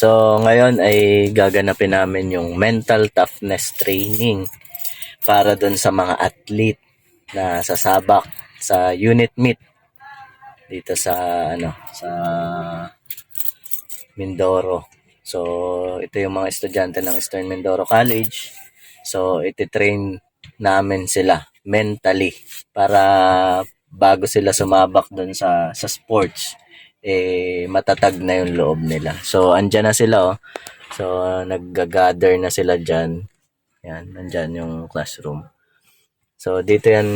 so ngayon ay gaganapin namin yung mental toughness training para doon sa mga athlete na sasabak sa unit meet dito sa ano sa Mindoro. So ito yung mga estudyante ng Eastern Mindoro College. So ititrain namin sila mentally para bago sila sumabak doon sa sa sports eh matatag na yung loob nila. So andyan na sila oh. So nagga-gather na sila diyan. Yan, nandyan yung classroom. So dito yan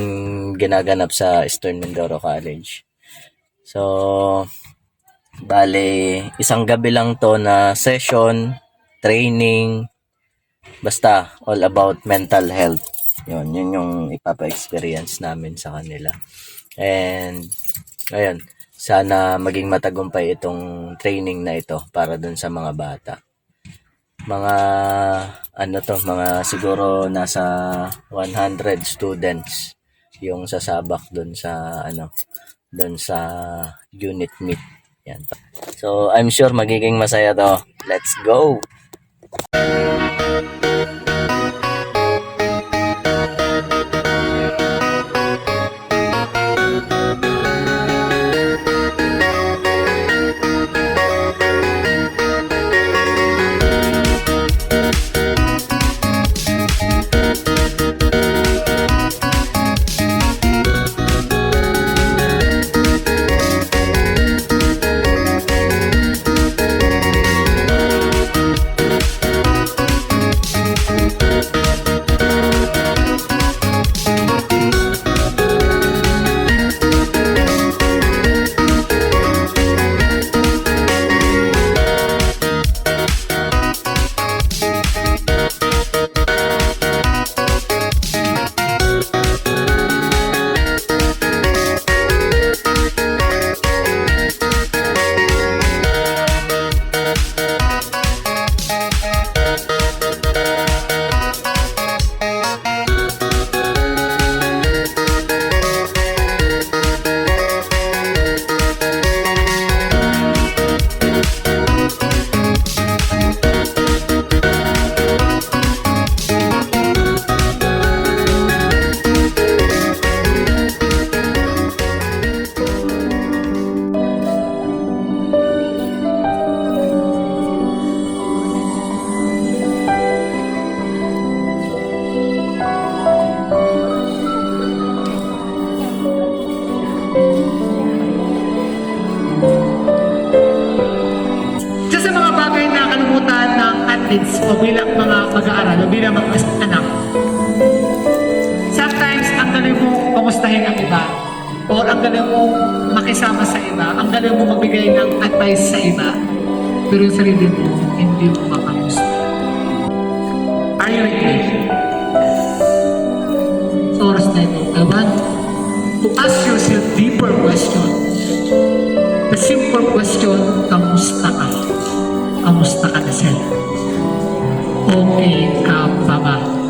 ginaganap sa Eastern Mindoro College. So bale isang gabi lang to na session, training, basta all about mental health. Yun, yun yung ipapa-experience namin sa kanila. And ayun, sana maging matagumpay itong training na ito para dun sa mga bata. Mga ano to, mga siguro nasa 100 students yung sasabak dun sa ano, dun sa unit meet. Yan. So, I'm sure magiging masaya to. Let's go! Isa athletes o bilang mga mag-aaral o bilang mga anak. Sometimes, ang galing mo kamustahin ang iba o ang galing mo makisama sa iba, ang galing mo magbigay ng advice sa iba, pero yung sarili mo, hindi mo makamusta. Are you ready? Sa oras na ito, I want to ask yourself deeper questions. The simple question, kamusta ka? Kamusta ka na sir? Okay ka pa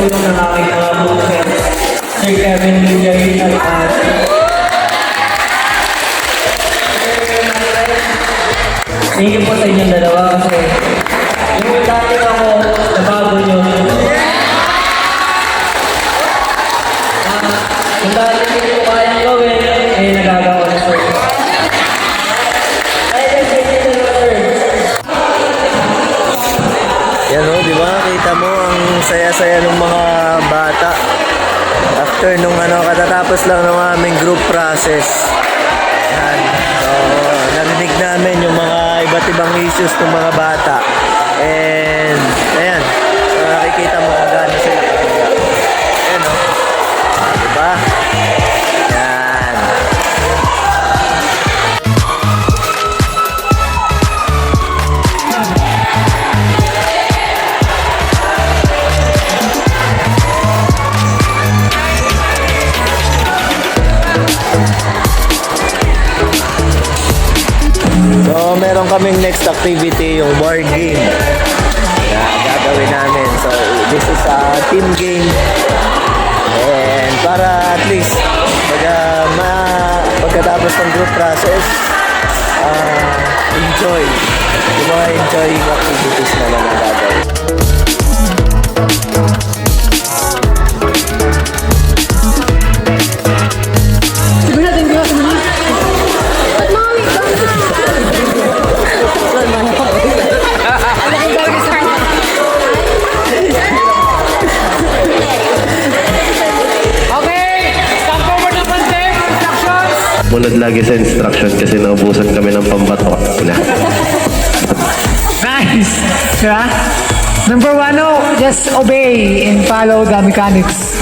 Yan dahil sa tulong ng aking mga bootcamp, Sir Kevin Villarin at uh, Thank you po sa inyong dalawa kasi yung dati ako, nabago nyo. Ah, Yung dati ang saya-saya ng mga bata. After nung ano, katatapos lang ng aming group process. Yan. So, narinig namin yung mga iba't ibang issues ng mga bata. Meron kaming next activity, yung board game. Na gagawin namin. So, this is a team game. And para at least, pagka ma, pagkatapos ng group process, ah, enjoy. Yung mga enjoy activities naman ang gagawin. Lagi sa instruction kasi naubusan kami ng pambato na. Nice! Diba? Number one, no, just obey and follow the mechanics.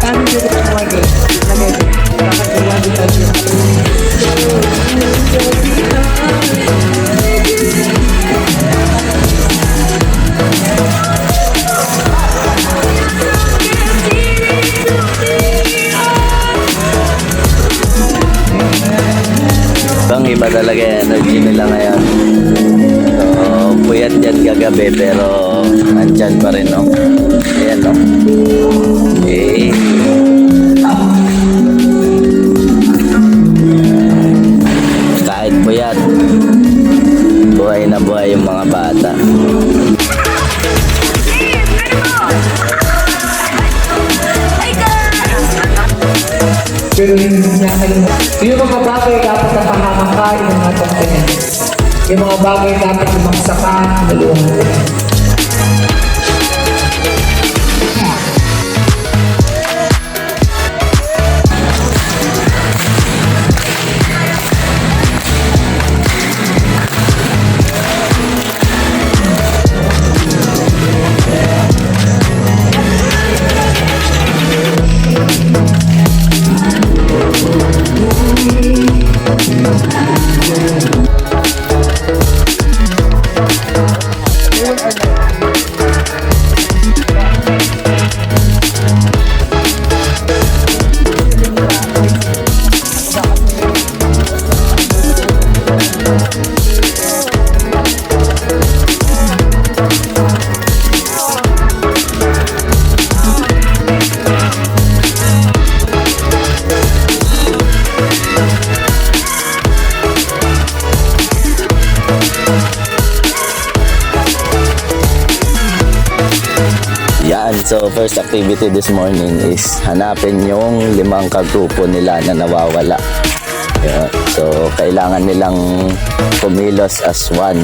Paano iba talaga yung energy nila ngayon. So, puyat yan kagabi pero andyan pa rin, no? Yung mga bagay dapat na maksakan so first activity this morning is hanapin yung limang kagrupo nila na nawawala. Yan. So, kailangan nilang kumilos as one